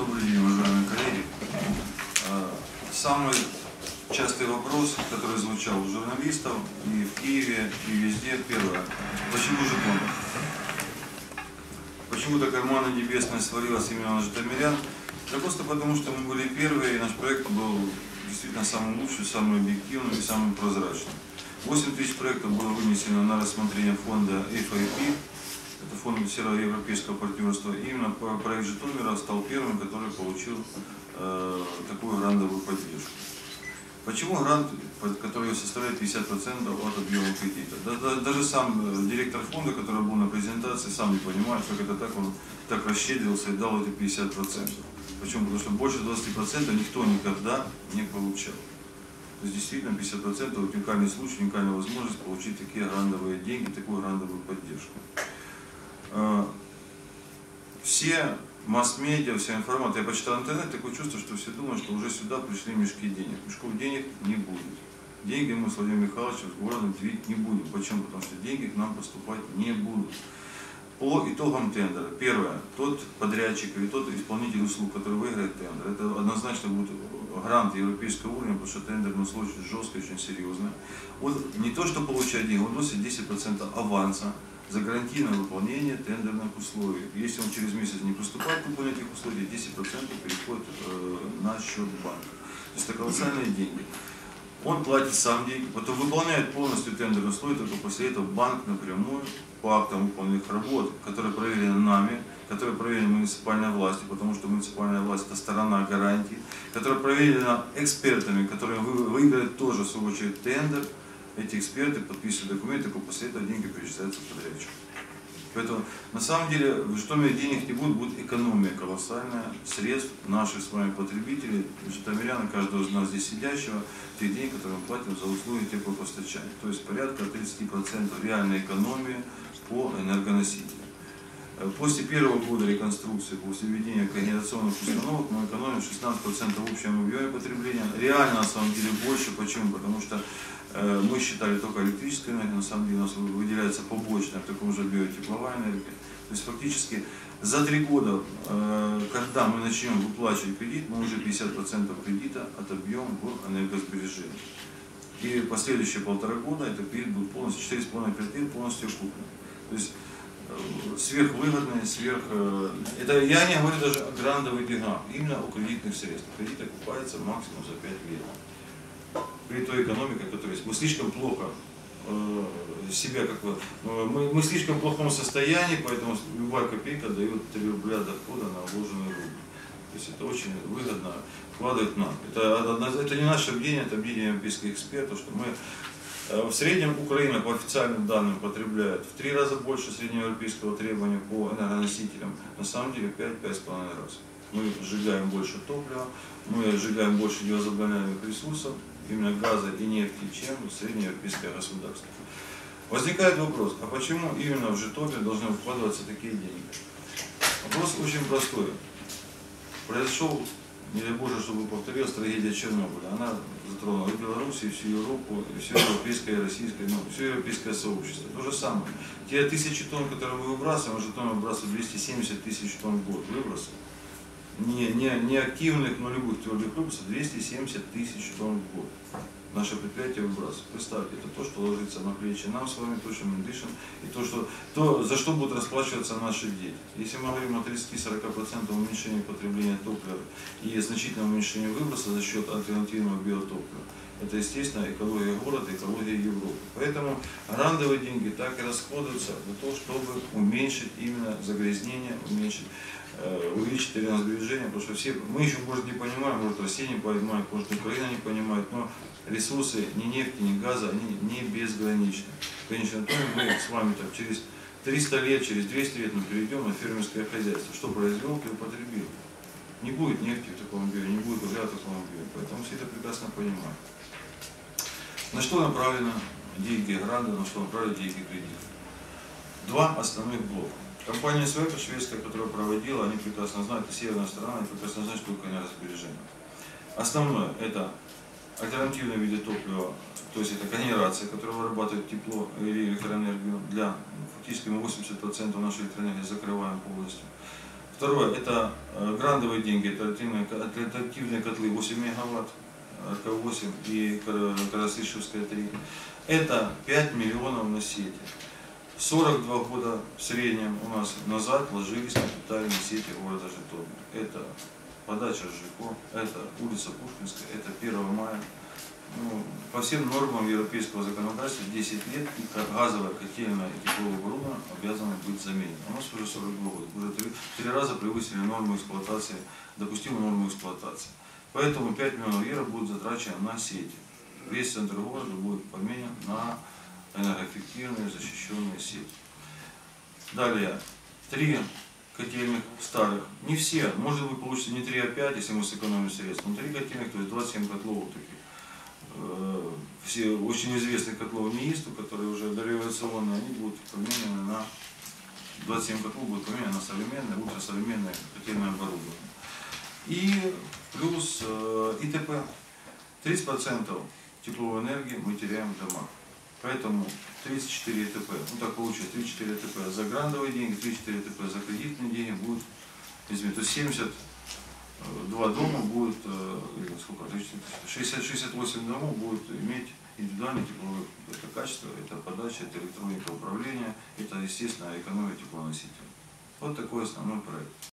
Добрый день, уважаемые коллеги. Э, Самый частый вопрос, который звучал у журналистов и в Киеве, и везде, первое. Почему жетон? Почему-то карманы небесные свалилась именно на житомирян. Да просто потому, что мы были первые, и наш проект был действительно самым лучшим, самым объективным и самым прозрачным. 8 тысяч проектов было вынесено на рассмотрение фонда FIP, это фонд Североевропейского партнерства. Именно проект Житомира стал первым, который получил э, такую грантовую поддержку. Почему грант, который составляет 50% от объема кредита? Да- да- даже сам э, директор фонда, который был на презентации, сам не понимает, как это так, он так расщедрился и дал эти 50%. Почему? Потому что больше 20% никто никогда не получал. То есть действительно 50% уникальный случай, уникальная возможность получить такие грантовые деньги, такую грантовую поддержку. Э, Все масс-медиа, вся информация, я почитал интернет, такое чувство, что все думают, что уже сюда пришли мешки денег. Мешков денег не будет. Деньги мы с Владимиром Михайловичем с городом делить не будем. Почему? Потому что деньги к нам поступать не будут. По итогам тендера, первое, тот подрядчик или тот исполнитель услуг, который выиграет тендер, это однозначно будет грант европейского уровня, потому что тендерный случай жесткий, очень серьезный. Вот не то, что получает деньги, он носит 10% аванса за гарантийное выполнение тендерных условий. Если он через месяц не поступает к выполнению этих условий, 10% переходит э, на счет банка. То есть это колоссальные деньги. Он платит сам деньги, потом выполняет полностью тендерные условия, только после этого банк напрямую по актам выполненных работ, которые проверены нами, которые проверены муниципальной властью, потому что муниципальная власть это сторона гарантии, которая проверена экспертами, которые вы- выиграют тоже, в свою очередь, тендер. Эти эксперты подписывают документы, только после этого деньги перечисляются подрядчику. Поэтому на самом деле в Житомире денег не будет, будет экономия колоссальная, средств наших с вами потребителей, житомирян, каждого из нас здесь сидящего, тех денег, которые мы платим за услуги теплопостачания. То есть порядка 30% реальной экономии по энергоносителям. Э, После первого года реконструкции, после введения когенерационных установок, мы экономим 16% в общем объеме потребления. Реально, на самом деле, больше. Почему? Потому что э, мы считали только электрическую энергию, на самом деле у нас выделяется побочная в таком же объеме тепловая энергия. То есть фактически за три года, э, когда мы начнем выплачивать кредит, мы уже 50% кредита от объема в энергосбережении. И последующие полтора года это кредит будет полностью, 4,5-5 лет полностью окуплен. То есть сверхвыгодные, сверх... э, Это я не говорю даже о грандовых деньгах, именно о кредитных средствах. Кредит окупается максимум за 5 лет. При той экономике, которая есть. Мы слишком плохо э, себя как бы, э, мы, мы в слишком плохом состоянии, поэтому любая копейка дает 3 рубля дохода на вложенный рубль. То есть это очень выгодно вкладывать нам. Это, это не наше мнение, это мнение европейских экспертов, что мы э, в среднем Украина по официальным данным потребляет в три раза больше среднеевропейского требования по энергоносителям. На самом деле 5-5,5 раз. Мы сжигаем больше топлива, мы сжигаем больше невозобновляемых ресурсов, именно газа и нефти, чем среднеевропейское государство. Возникает вопрос, а почему именно в Житомир должны вкладываться такие деньги? Вопрос очень простой. Произошел, не дай Боже, чтобы повторилась трагедия Чернобыля. Она затронула и Беларусь, и всю Европу, и все европейское, и российское, ну, все европейское сообщество. То же самое. Те тысячи тонн, которые мы выбрасываем, а Житомир выбрасывает 270 тысяч тонн в год выбросов. Не, не, не активных, но любых твердых выбросов 270 тысяч тонн в год. Наше предприятие выбрасывает. Представьте, это то, что ложится на плечи нам с вами, то, что мы дышим, и то, что, то за что будут расплачиваться наши дети. Если мы говорим о 30-40% уменьшении потребления топлива и значительном уменьшении выброса за счет альтернативного биотоплива, это, естественно, экология города, экология Европы. Поэтому грандовые деньги так и расходуются для того, чтобы уменьшить именно загрязнение, уменьшить э, увеличить энергосбережение, потому что все, мы еще, может, не понимаем, может, Россия не понимает, может, Украина не понимает, но ресурсы ни нефти, ни газа, они не безграничны. Конечно, то мы с вами там, через 300 лет, через 200 лет мы перейдем на фермерское хозяйство. Что произвел, то и потребил. Не будет нефти в таком объеме, не будет угля в таком объеме. Поэтому все это прекрасно понимают. На что направлены деньги гранта, на что направлены деньги кредитов? Два основных блока. Компания Свека шведская, которая проводила, они прекрасно знают, это северная страна, они прекрасно знают, что такое энергосбережение. Основное – это альтернативные виды топлива, то есть это когенерация, которая вырабатывает тепло или электроэнергию. Для, фактически мы 80% нашей электроэнергии закрываем полностью. Второе, это э, грандовые деньги, это активные котлы 8 мегаватт, РК-8 и Карасышевская 3. Это 5 миллионов на сети. 42 года в среднем у нас назад ложились капитальные сети города Житомир. Это подача ЖКО, это улица Пушкинская, это 1 мая. Ну, по всем нормам европейского законодательства 10 лет и газовая котельная и тепловая оборудование обязаны быть заменены. У нас уже 42 года, уже три, три раза превысили норму эксплуатации, допустимую норму эксплуатации. Поэтому 5 миллионов евро будет затрачено на сети. Весь центр города будет поменен на энергоэффективные защищенные сети. Далее, три котельных старых. Не все, может быть получится не 3, а 5, если мы сэкономим средства. Но три котельных, то есть 27 котлов таких. Э, Все очень известные котлов НИИСТу, которые уже дореволюционные, они будут поменены на 27 котлов будет поменено на современное, ультрасовременное котельное оборудование. И плюс э, ИТП. 30% тепловой энергии мы теряем в домах. Поэтому 34 ЭТП, ну так получилось, 34 ЭТП за грандовые деньги, 34 ЭТП за кредитные деньги будет, извините, то есть 72 дома будет, э, или сколько, 60, 68 домов будет иметь индивидуальное тепловое это качество, это подача, это электроника управления, это, естественно, экономия теплоносителя. Вот такой основной проект.